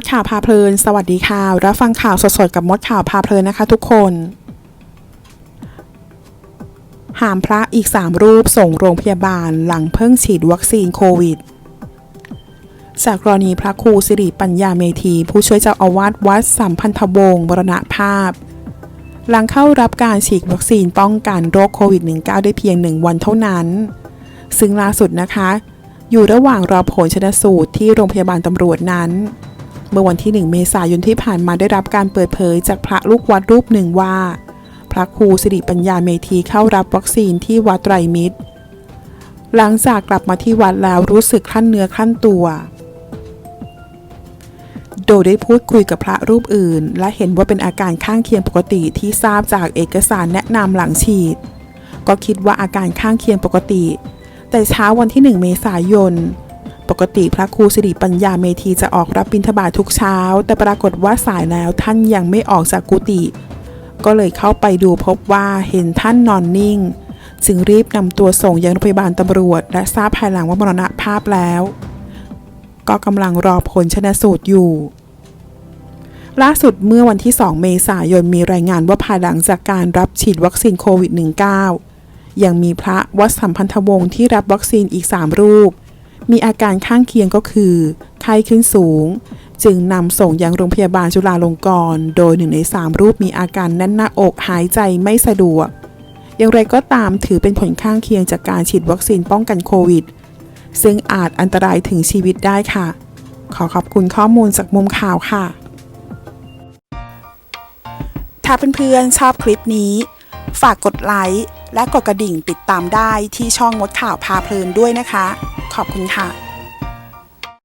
ดข่าวพาเพลิน สวัสดีค่ะ รับฟังข่าวสดๆกับมดข่าวพาเพลินนะคะทุกคน หามพระอีก 3 รูปส่งโรงพยาบาลหลังเพิ่งฉีดวัคซีนโควิด จากกรณีพระครูสิริปัญญาเมธี ผู้ช่วยเจ้าอาวาสวัดสัมพันธวงศ์มรณภาพ หลังเข้ารับการฉีดวัคซีนป้องกันโรคโควิด -19 ได้เพียง 1 วันเท่านั้น ซึ่งล่าสุดนะคะ อยู่ระหว่างรอผลชนสูตรที่โรงพยาบาลตำรวจนั้น เมื่อวันที่ 1 เมษายนที่ผ่านมาได้รับการเปิดเผยจากพระลูกวัดรูปหนึ่งว่า พระครูสิริปัญญาเมธีเข้ารับวัคซีนที่วัดไตรมิตร หลังจากกลับมาที่วัดแล้วรู้สึกคลั่นเนื้อคลั่นตัว โดยได้พูดคุยกับพระรูปอื่น และเห็นว่าเป็นอาการข้างเคียงปกติที่ทราบจากเอกสารแนะนำหลังฉีด ก็คิดว่าอาการข้างเคียงปกติ แต่เช้าวันที่ 1 เมษายน ปกติพระครูสิริปัญญาเมธีจะออกรับบิณฑบาตทุกเช้า แต่ปรากฏว่าสายแล้วท่านยังไม่ออกจากกุฏิก็เลยเข้าไปดูพบว่าเห็นท่านนอนนิ่ง จึงรีบนำตัวส่งยังโรงพยาบาลตำรวจ และทราบภายหลังว่ามรณภาพแล้ว ก็กำลังรอผลชนะสูตรอยู่ ล่าสุดเมื่อวันที่ 2 เมษายนมีรายงานว่าภายหลังจากการรับฉีดวัคซีนโควิด -19 ยังมีพระวัดสัมพันธวงศ์ที่รับวัคซีนอีก 3 รูป มีอาการข้างเคียงก็คือ ไข้ขึ้นสูง จึงนำส่งยังโรงพยาบาลจุฬาลงกรณ์โดยหนึ่งใน3รูปมีอาการแน่นหน้าอกหายใจไม่สะดวก อย่างไรก็ตามถือเป็นผลข้างเคียงจากการฉีดวัคซีนป้องกันโควิด ซึ่งอาจอันตรายถึงชีวิตได้ค่ะ ขอขอบคุณข้อมูลจากมุมข่าวค่ะ ถ้าเพื่อนๆชอบคลิปนี้ ฝากกดไลค์และกดกระดิ่งติดตามได้ที่ช่องมดข่าวพาเพลินด้วยนะคะ ขอบคุณค่ะ